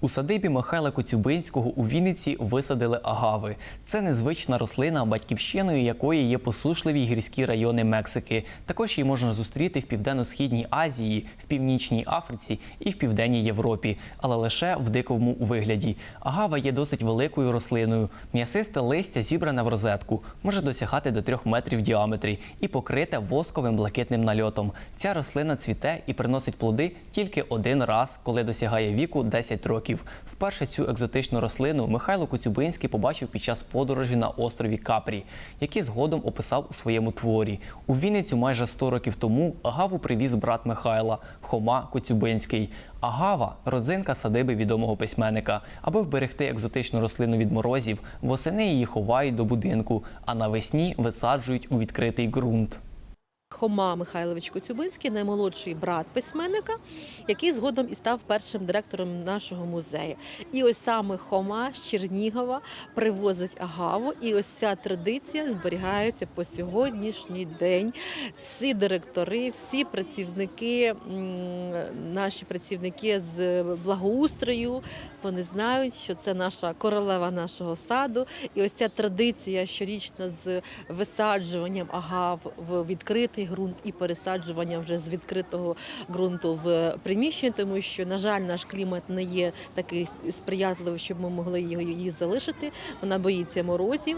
У садибі Михайла Коцюбинського у Вінниці висадили агави. Це незвична рослина, батьківщиною якої є посушливі гірські райони Мексики. Також її можна зустріти в південно-східній Азії, в північній Африці і в південній Європі, але лише в диковому вигляді. Агава є досить великою рослиною. М'ясисте листя зібране в розетку, може досягати до 3 метрів в діаметрі і покрите восковим блакитним нальотом. Ця рослина цвіте і приносить плоди тільки один раз, коли досягає віку 10 років. Вперше цю екзотичну рослину Михайло Коцюбинський побачив під час подорожі на острові Капрі, який згодом описав у своєму творі. У Вінницю майже 100 років тому агаву привіз брат Михайла Хома Коцюбинський. Агава родзинка садиби відомого письменника. Аби вберегти екзотичну рослину від морозів, восени її ховають до будинку, а навесні висаджують у відкритий ґрунт. Хома Михайлович Коцюбинський, наймолодший брат письменника, який згодом і став першим директором нашого музею. І ось саме Хома з Чернігова привозить агаву, і ось ця традиція зберігається по сьогоднішній день. Всі директори, всі працівники, наші працівники з благоустрою, вони знають, що це наша королева нашого саду. І ось ця традиція щорічна з висаджуванням агав в відкритий ґрунт і пересаджування вже з відкритого ґрунту в приміщення, тому що, на жаль, наш клімат не є такий сприятливий, щоб ми могли її залишити. Вона боїться морозів.